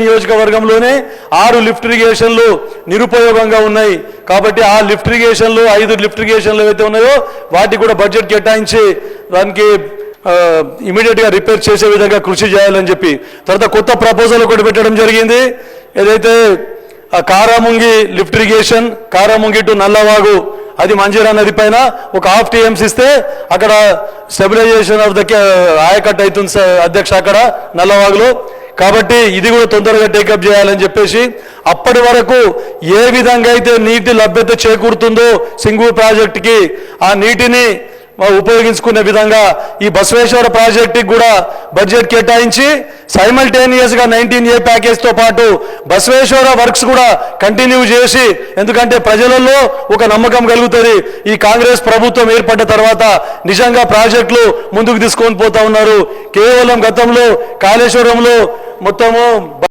నియోజకవర్గంలోనే ఆరు లిఫ్ట్ ఇరిగేషన్లు నిరుపయోగంగా ఉన్నాయి. కాబట్టి ఆ లిఫ్ట్ ఇరిగేషన్లు ఐదు లిఫ్ట్ ఇరిగేషన్లు ఏవైతే ఉన్నాయో వాటికి కూడా బడ్జెట్ కేటాయించి దానికి ఇమీడియట్గా రిపేర్ చేసే విధంగా కృషి చేయాలని చెప్పి. తర్వాత కొత్త ప్రపోజల్ ఒకటి పెట్టడం జరిగింది. ఏదైతే Karamungi lift irrigation Karamungi to Nallavagu అది మంజీరా నది పైన ఒక హాఫ్ టీఎంస్ ఇస్తే అక్కడ స్టెబిలైజేషన్ ఆఫ్ ద ఆయకట్ అవుతుంది సార్ అధ్యక్ష అక్కడ నల్లవాగులో. కాబట్టి ఇది కూడా తొందరగా టేకప్ చేయాలని చెప్పేసి అప్పటి వరకు ఏ విధంగా అయితే నీటి లభ్యత చేకూరుతుందో సింగూరు ప్రాజెక్టుకి ఆ నీటిని ఉపయోగించుకునే విధంగా ఈ బసవేశ్వర ప్రాజెక్టుకి కూడా బడ్జెట్ కేటాయించి సైమల్టేనియస్గా నైన్టీన్ ఏ ప్యాకేజ్తో పాటు బసవేశ్వర వర్క్స్ కూడా కంటిన్యూ చేసి ఎందుకంటే ప్రజలలో ఒక నమ్మకం కలుగుతుంది. ఈ కాంగ్రెస్ ప్రభుత్వం ఏర్పడ్డ తర్వాత నిజంగా ప్రాజెక్టులు ముందుకు తీసుకొని పోతా ఉన్నారు. కేవలం గతంలో కాళేశ్వరంలో మొత్తము